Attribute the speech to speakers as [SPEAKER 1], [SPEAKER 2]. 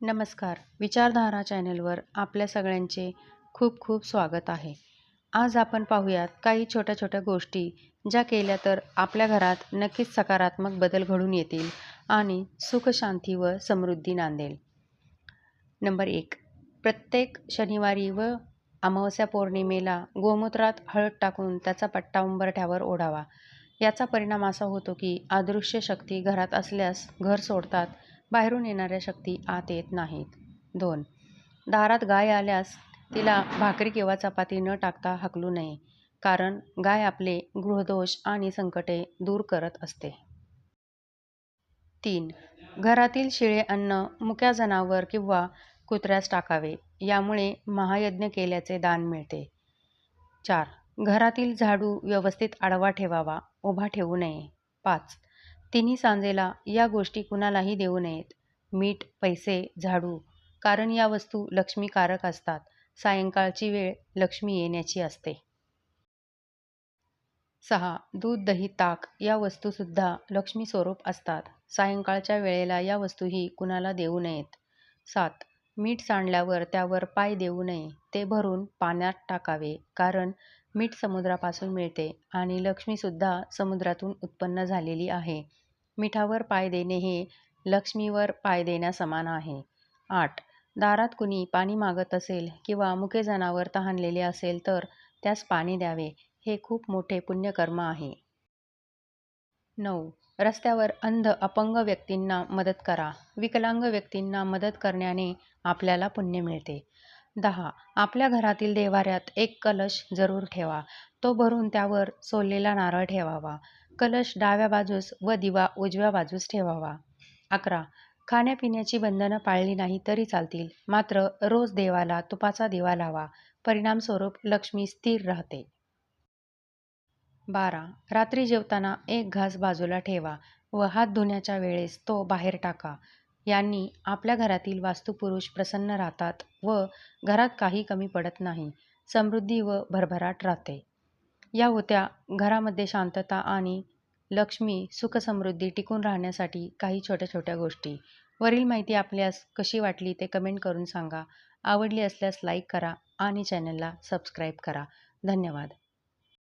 [SPEAKER 1] नमस्कार. विचारधारा चॅनलवर आपल्या सगळ्यांचे खूप खूप स्वागत आहे. आज आपण पाहूयात काही छोट्या छोट्या गोष्टी ज्या केल्या तर आपल्या घरात नक्कीच सकारात्मक बदल घडून येतील आणि सुखशांती व समृद्धी नांदेल. नंबर एक. प्रत्येक शनिवारी व अमावस्या पौर्णिमेला गोमूत्रात हळद टाकून त्याचा पट्टा उंबरठ्यावर ओढावा. याचा परिणाम असा होतो की अदृश्य शक्ती घरात असल्यास घर सोडतात बाहेरून येणाऱ्या शक्ती आत येत नाहीत. दोन दारात गाय आल्यास तिला भाकरी किंवा चपाती न टाकता हकलू नये कारण गाय आपले गृहदोष आणि संकटे दूर करत असते. तीन घरातील शिळे अन्न मुक्या जनावर किंवा कुत्र्यास टाकावे यामुळे महायज्ञ केल्याचे दान मिळते. चार घरातील झाडू व्यवस्थित आडवा ठेवावा उभा ठेवू नये. पाच तिन्ही सांजेला या गोष्टी कुणालाही देऊ नयेत. मीठ पैसे झाडू. कारण या वस्तू लक्ष्मीकारक असतात. सायंकाळची वेळ लक्ष्मी येण्याची असते. सहा. दूध दही ताक या वस्तूसुद्धा लक्ष्मी स्वरूप असतात. सायंकाळच्या वेळेला या वस्तूही कुणाला देऊ नयेत. सात. मीठ सांडल्यावर त्यावर पाय देऊ नये. ते भरून पाण्यात टाकावे. कारण मीठ समुद्रापासून मिळते आणि लक्ष्मीसुद्धा समुद्रातून उत्पन्न झालेली आहे. मिठावर पाय देणे हे लक्ष्मीवर पाय देण्यासमान आहे. आठ. दारात कुणी पाणी मागत असेल किंवा मुके जनावर तहानलेले असेल तर त्यास पाणी द्यावे हे खूप मोठे पुण्यकर्म आहे. नऊ. रस्त्यावर अंध अपंग व्यक्तींना मदत करा. विकलांग व्यक्तींना मदत करण्याने आपल्याला पुण्य मिळते. दहा. आपल्या घरातील देवाऱ्यात एक कलश जरूर ठेवा. तो भरून त्यावर सोललेला नारळ ठेवावा. कलश डाव्या बाजूस व दिवा उजव्या बाजूस ठेवावा. अकरा. खाण्यापिण्याची बंधनं पाळली नाही तरी चालतील. मात्र रोज देवाला तुपाचा दिवा लावा. परिणामस्वरूप लक्ष्मी स्थिर राहते. बारा. रात्री जेवताना एक घास बाजूला ठेवा व हात धुण्याच्या वेळेस तो बाहेर टाका. यांनी आपल्या घरातील वास्तुपुरुष प्रसन्न राहतात व घरात काही कमी पडत नाही. समृद्धी व भरभराट राहते. या होत्या घरामध्ये शांतता आणि लक्ष्मी सुखसमृद्धी टिकून राहण्यासाठी काही छोट्या छोट्या गोष्टी. वरील माहिती आपल्यास कशी वाटली ते कमेंट करून सांगा. आवडली असल्यास लाईक करा आणि चॅनलला सबस्क्राईब करा. धन्यवाद.